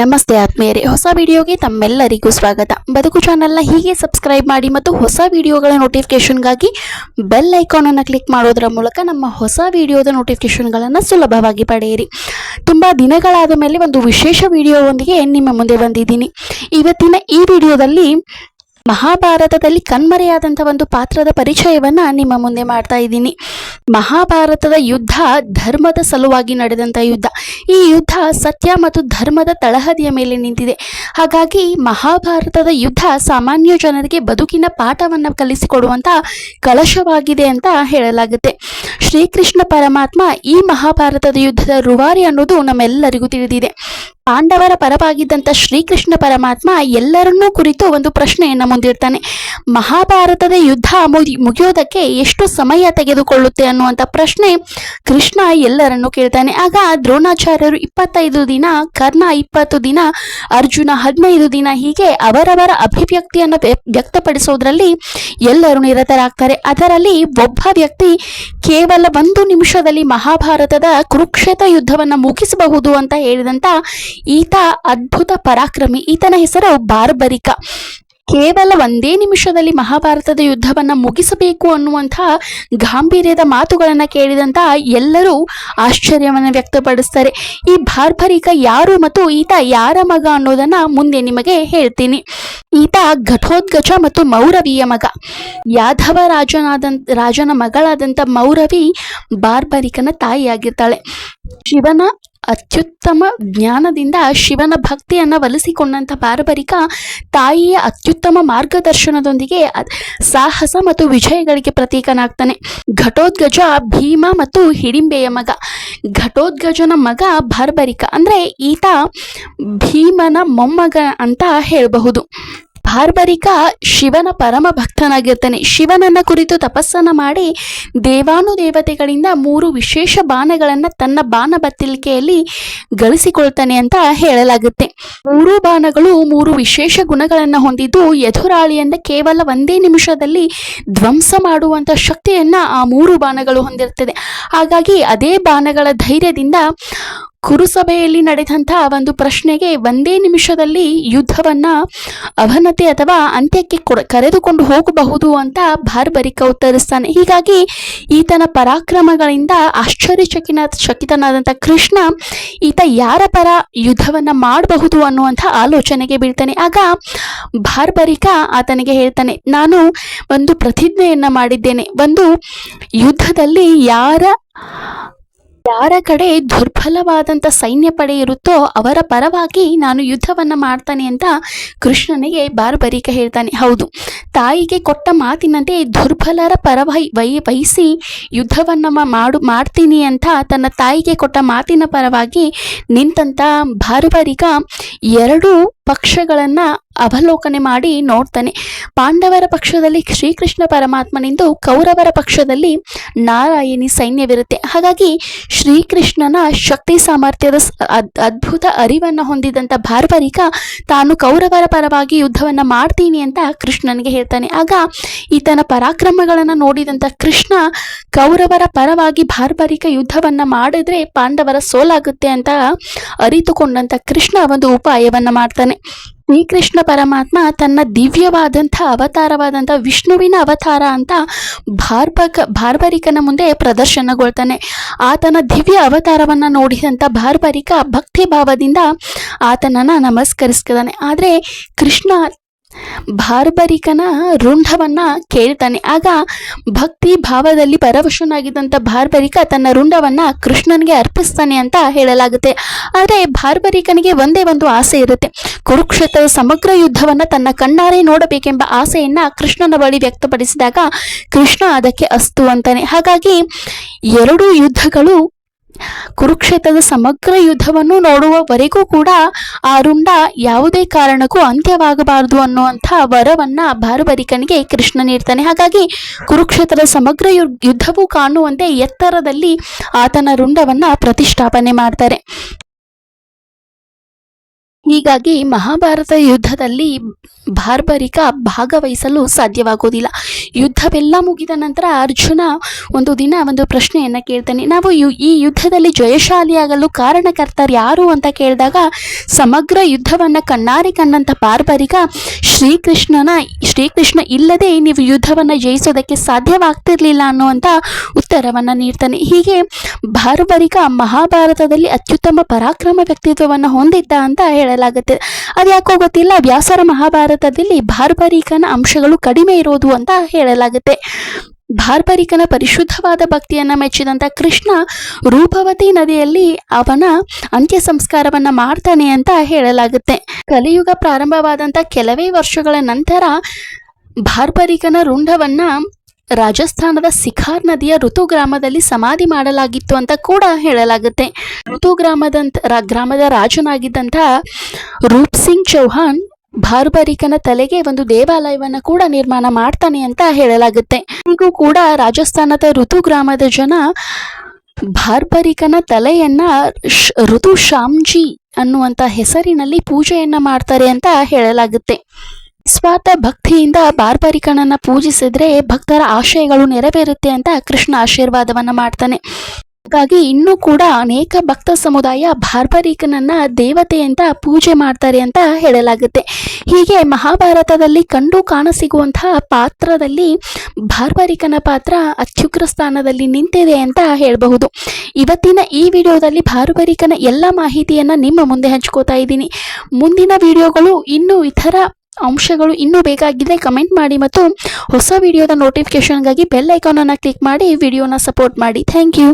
ನಮಸ್ತೆ ಆತ್ಮೀಯರೇ. ಹೊಸ ವಿಡಿಯೋಗೆ ತಮ್ಮೆಲ್ಲರಿಗೂ ಸ್ವಾಗತ. ಬದುಕು ಚಾನಲ್ನ ಹೀಗೆ ಸಬ್ಸ್ಕ್ರೈಬ್ ಮಾಡಿ ಮತ್ತು ಹೊಸ ವಿಡಿಯೋಗಳ ನೋಟಿಫಿಕೇಶನ್ಗಾಗಿ ಬೆಲ್ ಐಕಾನ್ ಅನ್ನು ಕ್ಲಿಕ್ ಮಾಡೋದರ ಮೂಲಕ ನಮ್ಮ ಹೊಸ ವಿಡಿಯೋದ ನೋಟಿಫಿಕೇಶನ್ಗಳನ್ನು ಸುಲಭವಾಗಿ ಪಡೆಯಿರಿ. ತುಂಬ ದಿನಗಳಾದ ಮೇಲೆ ಒಂದು ವಿಶೇಷ ವಿಡಿಯೋವೊಂದಿಗೆ ನಿಮ್ಮ ಮುಂದೆ ಬಂದಿದ್ದೀನಿ. ಇವತ್ತಿನ ಈ ವಿಡಿಯೋದಲ್ಲಿ ಮಹಾಭಾರತದಲ್ಲಿ ಕಣ್ಮರೆಯಾದಂಥ ಒಂದು ಪಾತ್ರದ ಪರಿಚಯವನ್ನ ನಿಮ್ಮ ಮುಂದೆ ಮಾಡ್ತಾ ಇದ್ದೀನಿ. ಮಹಾಭಾರತದ ಯುದ್ಧ ಧರ್ಮದ ಸಲುವಾಗಿ ನಡೆದಂಥ ಯುದ್ಧ. ಈ ಯುದ್ಧ ಸತ್ಯ ಮತ್ತು ಧರ್ಮದ ತಳಹದಿಯ ಮೇಲೆ ನಿಂತಿದೆ. ಹಾಗಾಗಿ ಮಹಾಭಾರತದ ಯುದ್ಧ ಸಾಮಾನ್ಯ ಜನರಿಗೆ ಬದುಕಿನ ಪಾಠವನ್ನು ಕಲಿಸಿಕೊಡುವಂಥ ಕಲಶವಾಗಿದೆ ಅಂತ ಹೇಳಲಾಗುತ್ತೆ. ಶ್ರೀಕೃಷ್ಣ ಪರಮಾತ್ಮ ಈ ಮಹಾಭಾರತದ ಯುದ್ಧದ ರುವಾರಿ ಅನ್ನೋದು ನಮ್ಮೆಲ್ಲರಿಗೂ ತಿಳಿದಿದೆ. ಪಾಂಡವರ ಪರವಾಗಿದ್ದಂಥ ಶ್ರೀಕೃಷ್ಣ ಪರಮಾತ್ಮ ಎಲ್ಲರನ್ನೂ ಕುರಿತು ಒಂದು ಪ್ರಶ್ನೆಯನ್ನು ಮುಂದಿಡ್ತಾನೆ. ಮಹಾಭಾರತದ ಯುದ್ಧ ಮುಗಿ, ಮುಗಿಯೋದಕ್ಕೆ ಎಷ್ಟು ಸಮಯ ತೆಗೆದುಕೊಳ್ಳುತ್ತೆ ಅನ್ನುವಂಥ ಪ್ರಶ್ನೆ ಕೃಷ್ಣ ಎಲ್ಲರನ್ನೂ ಕೇಳ್ತಾನೆ. ಆಗ ದ್ರೋಣಾಚಾರ್ಯರು ಇಪ್ಪತ್ತೈದು ದಿನ, ಕರ್ಣ ಇಪ್ಪತ್ತು ದಿನ, ಅರ್ಜುನ ಹದಿನೈದು ದಿನ ಹೀಗೆ ಅವರವರ ಅಭಿವ್ಯಕ್ತಿಯನ್ನು ವ್ಯ- ವ್ಯಕ್ತಪಡಿಸೋದ್ರಲ್ಲಿ ಎಲ್ಲರೂ ನಿರತರಾಗ್ತಾರೆ. ಅದರಲ್ಲಿ ಒಬ್ಬ ವ್ಯಕ್ತಿ ಕೇವಲ ಒಂದು ನಿಮಿಷದಲ್ಲಿ ಮಹಾಭಾರತದ ಕುರುಕ್ಷೇತ್ರ ಯುದ್ಧವನ್ನು ಮುಗಿಸಬಹುದು ಅಂತ ಹೇಳಿದಂತ ಈತ ಅದ್ಭುತ ಪರಾಕ್ರಮಿ. ಈತನ ಹೆಸರು ಬಾರ್ಬರಿಕ. ಕೇವಲ ಒಂದೇ ನಿಮಿಷದಲ್ಲಿ ಮಹಾಭಾರತದ ಯುದ್ಧವನ್ನ ಮುಗಿಸಬೇಕು ಅನ್ನುವಂತಹ ಗಾಂಭೀರ್ಯದ ಮಾತುಗಳನ್ನ ಕೇಳಿದಂತ ಎಲ್ಲರೂ ಆಶ್ಚರ್ಯವನ್ನು ವ್ಯಕ್ತಪಡಿಸ್ತಾರೆ. ಈ ಬಾರ್ಬರಿಕ ಯಾರು ಮತ್ತು ಈತ ಯಾರ ಮಗ ಅನ್ನೋದನ್ನ ಮುಂದೆ ನಿಮಗೆ ಹೇಳ್ತೀನಿ. ಈತ ಘಟೋದ್ಗಜ ಮತ್ತು ಮೌರವಿಯ ಮಗ. ಯಾದವ ರಾಜನಾದ ರಾಜನ ಮಗಳಾದಂಥ ಮೌರವಿ ಬಾರ್ಬರಿಕನ ತಾಯಿಯಾಗಿರ್ತಾಳೆ. ಶಿವನ ಅತ್ಯುತ್ತಮ ಜ್ಞಾನದಿಂದ ಶಿವನ ಭಕ್ತಿಯನ್ನು ಒಲಿಸಿಕೊಂಡಂಥ ಬಾರ್ಬರಿಕ ತಾಯಿಯ ಅತ್ಯುತ್ತಮ ಮಾರ್ಗದರ್ಶನದೊಂದಿಗೆ ಸಾಹಸ ಮತ್ತು ವಿಜಯಗಳಿಗೆ ಪ್ರತೀಕನಾಗ್ತಾನೆ. ಘಟೋದ್ಗಜ ಭೀಮ ಮತ್ತು ಹಿಡಿಂಬೆಯ ಮಗ. ಘಟೋದ್ಗಜನ ಮಗ ಬಾರ್ಬರಿಕ ಅಂದರೆ ಈತ ಭೀಮನ ಮೊಮ್ಮಗ ಅಂತ ಹೇಳಬಹುದು. ಬಾರ್ಬರಿಕ ಶಿವನ ಪರಮ ಭಕ್ತನಾಗಿರ್ತಾನೆ. ಶಿವನನ್ನ ಕುರಿತು ತಪಸ್ಸನ್ನ ಮಾಡಿ ದೇವಾನುದೇವತೆಗಳಿಂದ ಮೂರು ವಿಶೇಷ ಬಾಣಗಳನ್ನ ತನ್ನ ಬಾಣ ಬತ್ತಿಲಿಕೆಯಲ್ಲಿ ಗಳಿಸಿಕೊಳ್ತಾನೆ ಅಂತ ಹೇಳಲಾಗುತ್ತೆ. ಮೂರು ಬಾಣಗಳು ಮೂರು ವಿಶೇಷ ಗುಣಗಳನ್ನ ಹೊಂದಿದ್ದು ಎದುರಾಳಿಯನ್ನ ಕೇವಲ ಒಂದೇ ನಿಮಿಷದಲ್ಲಿ ಧ್ವಂಸ ಮಾಡುವಂತ ಶಕ್ತಿಯನ್ನ ಆ ಮೂರು ಬಾಣಗಳು ಹೊಂದಿರ್ತದೆ. ಹಾಗಾಗಿ ಅದೇ ಬಾಣಗಳ ಧೈರ್ಯದಿಂದ ಕುರುಸಭೆಯಲ್ಲಿ ನಡೆದಂಥ ಒಂದು ಪ್ರಶ್ನೆಗೆ ಒಂದೇ ನಿಮಿಷದಲ್ಲಿ ಯುದ್ಧವನ್ನ ಅವನತೆ ಅಥವಾ ಅಂತ್ಯಕ್ಕೆ ಕೊಡ- ಕರೆದುಕೊಂಡು ಹೋಗಬಹುದು ಅಂತ ಬಾರ್ಬರಿಕ ಉತ್ತರಿಸ್ತಾನೆ. ಹೀಗಾಗಿ ಈತನ ಪರಾಕ್ರಮಗಳಿಂದ ಆಶ್ಚರ್ಯಚಕಿನ ಚಕಿತನಾದಂಥ ಕೃಷ್ಣ ಈತ ಯಾರ ಪರ ಯುದ್ಧವನ್ನ ಮಾಡಬಹುದು ಅನ್ನುವಂಥ ಆಲೋಚನೆಗೆ ಬೀಳ್ತಾನೆ. ಆಗ ಬಾರ್ಬರಿಕ ಆತನಿಗೆ ಹೇಳ್ತಾನೆ, ನಾನು ಒಂದು ಪ್ರತಿಜ್ಞೆಯನ್ನ ಮಾಡಿದ್ದೇನೆ. ಒಂದು ಯುದ್ಧದಲ್ಲಿ ಯಾರ ಯಾರ ಕಡೆ ದುರ್ಬಲವಾದಂಥ ಸೈನ್ಯ ಪಡೆ ಇರುತ್ತೋ ಅವರ ಪರವಾಗಿ ನಾನು ಯುದ್ಧವನ್ನ ಮಾಡ್ತಾನೆ ಅಂತ ಕೃಷ್ಣನಿಗೆ ಬಾರ್ಬರಿಕ ಹೇಳ್ತಾನೆ. ಹೌದು, ತಾಯಿಗೆ ಕೊಟ್ಟ ಮಾತಿನಂತೆ ದುರ್ಬಲರ ಪರವಾಗಿ ವೈ ವಹಿಸಿ ಯುದ್ಧವನ್ನ ಮಾಡು ಮಾಡ್ತೀನಿ ಅಂತ ತನ್ನ ತಾಯಿಗೆ ಕೊಟ್ಟ ಮಾತಿನ ಪರವಾಗಿ ನಿಂತಂತ ಬಾರ್ಬರಿಕ ಎರಡು ಪಕ್ಷಗಳನ್ನ ಅವಲೋಕನೆ ಮಾಡಿ ನೋಡ್ತಾನೆ. ಪಾಂಡವರ ಪಕ್ಷದಲ್ಲಿ ಶ್ರೀಕೃಷ್ಣ ಪರಮಾತ್ಮನಿಂದು ಕೌರವರ ಪಕ್ಷದಲ್ಲಿ ನಾರಾಯಣಿ ಸೈನ್ಯವಿರುತ್ತೆ. ಹಾಗಾಗಿ ಶ್ರೀಕೃಷ್ಣನ ಶಕ್ತಿ ಸಾಮರ್ಥ್ಯದ ಅದ್ಭುತ ಅರಿವನ್ನು ಹೊಂದಿದಂಥ ಭಾರ್ವರಿಕ ತಾನು ಕೌರವರ ಪರವಾಗಿ ಯುದ್ಧವನ್ನು ಮಾಡ್ತೀನಿ ಅಂತ ಕೃಷ್ಣನಿಗೆ ಹೇಳ್ತಾನೆ. ಆಗ ಈತನ ಪರಾಕ್ರಮಗಳನ್ನು ನೋಡಿದಂಥ ಕೃಷ್ಣ ಕೌರವರ ಪರವಾಗಿ ಭಾರ್ವರಿಕ ಯುದ್ಧವನ್ನು ಮಾಡಿದ್ರೆ ಪಾಂಡವರ ಸೋಲಾಗುತ್ತೆ ಅಂತ ಅರಿತುಕೊಂಡಂಥ ಕೃಷ್ಣ ಒಂದು ಉಪಾಯವನ್ನು ಮಾಡ್ತಾನೆ. ಶ್ರೀಕೃಷ್ಣ ಪರಮಾತ್ಮ ತನ್ನ ದಿವ್ಯವಾದಂಥ ಅವತಾರವಾದಂಥ ವಿಷ್ಣುವಿನ ಅವತಾರ ಅಂತ ಬಾರ್ಬಕ ಬಾರ್ಬರಿಕನ ಮುಂದೆ ಪ್ರದರ್ಶನಗೊಳ್ತಾನೆ. ಆತನ ದಿವ್ಯ ಅವತಾರವನ್ನು ನೋಡಿದಂಥ ಬಾರ್ಬರಿಕ ಭಕ್ತಿ ಭಾವದಿಂದ ಆತನನ್ನು ನಮಸ್ಕರಿಸ್ತಾನೆ ಆದರೆ ಕೃಷ್ಣ ಬಾರ್ಬರಿಕನ ರುಂಡವನ್ನ ಕೇಳ್ತಾನೆ. ಆಗ ಭಕ್ತಿ ಭಾವದಲ್ಲಿ ಪರವಶನಾಗಿದ್ದಂಥ ಬಾರ್ಬರಿಕ ತನ್ನ ರುಂಡವನ್ನ ಕೃಷ್ಣನಿಗೆ ಅರ್ಪಿಸ್ತಾನೆ ಅಂತ ಹೇಳಲಾಗುತ್ತೆ. ಆದರೆ ಬಾರ್ಬರಿಕನಿಗೆ ಒಂದೇ ಒಂದು ಆಸೆ ಇರುತ್ತೆ. ಕುರುಕ್ಷೇತ್ರದ ಸಮಗ್ರ ಯುದ್ಧವನ್ನ ತನ್ನ ಕಣ್ಣಾರೆ ನೋಡಬೇಕೆಂಬ ಆಸೆಯನ್ನ ಕೃಷ್ಣನ ಬಳಿ ವ್ಯಕ್ತಪಡಿಸಿದಾಗ ಕೃಷ್ಣ ಅದಕ್ಕೆ ಅಸ್ತು ಅಂತಾನೆ. ಹಾಗಾಗಿ ಎರಡು ಯುದ್ಧಗಳು ಕುರುಕ್ಷೇತ್ರದ ಸಮಗ್ರ ಯುದ್ಧವನ್ನು ನೋಡುವವರೆಗೂ ಕೂಡ ಆ ರುಂಡ ಯಾವುದೇ ಕಾರಣಕ್ಕೂ ಅಂತ್ಯವಾಗಬಾರದು ಅನ್ನುವಂಥ ವರವನ್ನ ಭಾರಬರಿಕನಿಗೆ ಕೃಷ್ಣ ನೀಡ್ತಾನೆ. ಹಾಗಾಗಿ ಕುರುಕ್ಷೇತ್ರದ ಸಮಗ್ರ ಯುದ್ಧವೂ ಯುದ್ಧವು ಕಾಣುವಂತೆ ಎತ್ತರದಲ್ಲಿ ಆತನ ರುಂಡವನ್ನ ಪ್ರತಿಷ್ಠಾಪನೆ ಮಾಡ್ತಾರೆ. ಹೀಗಾಗಿ ಮಹಾಭಾರತ ಯುದ್ಧದಲ್ಲಿ ಬಾರ್ಬರಿಕ ಭಾಗವಹಿಸಲು ಸಾಧ್ಯವಾಗೋದಿಲ್ಲ. ಯುದ್ಧವೆಲ್ಲ ಮುಗಿದ ನಂತರ ಅರ್ಜುನ ಒಂದು ದಿನ ಒಂದು ಪ್ರಶ್ನೆಯನ್ನು ಕೇಳ್ತಾನೆ. ನಾವು ಈ ಯುದ್ಧದಲ್ಲಿ ಜಯಶಾಲಿಯಾಗಲು ಕಾರಣಕರ್ತರು ಯಾರು ಅಂತ ಕೇಳಿದಾಗ ಸಮಗ್ರ ಯುದ್ಧವನ್ನು ಕಣ್ಣಾರೆ ಕಂಡಂಥ ಬಾರ್ಬರಿಕ ಶ್ರೀಕೃಷ್ಣನ, ಶ್ರೀಕೃಷ್ಣ ಇಲ್ಲದೆ ನೀವು ಯುದ್ಧವನ್ನು ಜಯಿಸೋದಕ್ಕೆ ಸಾಧ್ಯವಾಗ್ತಿರಲಿಲ್ಲ ಅನ್ನುವಂಥ ಉತ್ತರವನ್ನು ನೀಡ್ತಾನೆ. ಹೀಗೆ ಬಾರ್ಬರಿಕ ಮಹಾಭಾರತದಲ್ಲಿ ಅತ್ಯುತ್ತಮ ಪರಾಕ್ರಮ ವ್ಯಕ್ತಿತ್ವವನ್ನು ಹೊಂದಿದ್ದ ಅಂತ ಹೇಳಲಾಗುತ್ತೆ ಅದ್ಯಾಕೋ ಗೊತ್ತಿಲ್ಲ, ವ್ಯಾಸರ ಮಹಾಭಾರತದಲ್ಲಿ ಬಾರ್ಬರಿಕನ ಅಂಶಗಳು ಕಡಿಮೆ ಇರೋದು ಅಂತ ಹೇಳಲಾಗುತ್ತೆ. ಬಾರ್ಬರಿಕನ ಪರಿಶುದ್ಧವಾದ ಭಕ್ತಿಯನ್ನ ಮೆಚ್ಚಿದಂಥ ಕೃಷ್ಣ ರೂಪವತಿ ನದಿಯಲ್ಲಿ ಅವನ ಅಂತ್ಯ ಸಂಸ್ಕಾರವನ್ನ ಮಾಡ್ತಾನೆ ಅಂತ ಹೇಳಲಾಗುತ್ತೆ. ಕಲಿಯುಗ ಪ್ರಾರಂಭವಾದಂಥ ಕೆಲವೇ ವರ್ಷಗಳ ನಂತರ ಬಾರ್ಬರಿಕನ ರುಂಡವನ್ನ ರಾಜಸ್ಥಾನದ ಸಿಖಾರ್ ನದಿಯ ಋತು ಗ್ರಾಮದಲ್ಲಿ ಸಮಾಧಿ ಮಾಡಲಾಗಿತ್ತು ಅಂತ ಕೂಡ ಹೇಳಲಾಗುತ್ತೆ. ಋತು ಗ್ರಾಮದಂತ ಗ್ರಾಮದ ರಾಜನಾಗಿದ್ದಂಥ ರೂಪ್ ಸಿಂಗ್ ಚೌಹಾಣ್ ಬಾರ್ಬರಿಕನ ತಲೆಗೆ ಒಂದು ದೇವಾಲಯವನ್ನು ಕೂಡ ನಿರ್ಮಾಣ ಮಾಡ್ತಾನೆ ಅಂತ ಹೇಳಲಾಗುತ್ತೆ. ಹೀಗೂ ಕೂಡ ರಾಜಸ್ಥಾನದ ಋತು ಗ್ರಾಮದ ಜನ ಬಾರ್ಬರಿಕನ ತಲೆಯನ್ನ ಋತು ಶಾಮ್ಜಿ ಅನ್ನುವಂಥ ಹೆಸರಿನಲ್ಲಿ ಪೂಜೆಯನ್ನ ಮಾಡ್ತಾರೆ ಅಂತ ಹೇಳಲಾಗುತ್ತೆ. ಸ್ವಾತ ಭಕ್ತಿಯಿಂದ ಬಾರ್ಬರಿಕನನ್ನ ಪೂಜಿಸಿದ್ರೆ ಭಕ್ತರ ಆಶಯಗಳು ನೆರವೇರುತ್ತೆ ಅಂತ ಕೃಷ್ಣ ಆಶೀರ್ವಾದವನ್ನ ಮಾಡ್ತಾನೆ. ಹಾಗಾಗಿ ಇನ್ನೂ ಕೂಡ ಅನೇಕ ಭಕ್ತ ಸಮುದಾಯ ಬಾರ್ಬರಿಕನನ್ನ ದೇವತೆ ಅಂತ ಪೂಜೆ ಮಾಡ್ತಾರೆ ಅಂತ ಹೇಳಲಾಗುತ್ತೆ. ಹೀಗೆ ಮಹಾಭಾರತದಲ್ಲಿ ಕಂಡು ಕಾಣಸಿಗುವಂತಹ ಪಾತ್ರದಲ್ಲಿ ಬಾರ್ಬರಿಕನ ಪಾತ್ರ ಅತ್ಯುಗ್ರ ಸ್ಥಾನದಲ್ಲಿ ನಿಂತಿದೆ ಅಂತ ಹೇಳಬಹುದು. ಇವತ್ತಿನ ಈ ವಿಡಿಯೋದಲ್ಲಿ ಬಾರ್ಬರಿಕನ ಎಲ್ಲ ಮಾಹಿತಿಯನ್ನು ನಿಮ್ಮ ಮುಂದೆ ಹಂಚ್ಕೋತಾ ಇದ್ದೀನಿ. ಮುಂದಿನ ವಿಡಿಯೋಗಳು ಇನ್ನೂ ಇತರ ಅಂಶಗಳು ಇನ್ನೂ ಬೇಕಾಗಿದೆ ಕಮೆಂಟ್ ಮಾಡಿ ಮತ್ತು ಹೊಸ ವಿಡಿಯೋದ ನೋಟಿಫಿಕೇಷನ್ಗಾಗಿ ಬೆಲ್ ಐಕಾನನ್ನು ಕ್ಲಿಕ್ ಮಾಡಿ ವಿಡಿಯೋನ ಸಪೋರ್ಟ್ ಮಾಡಿ. Thank you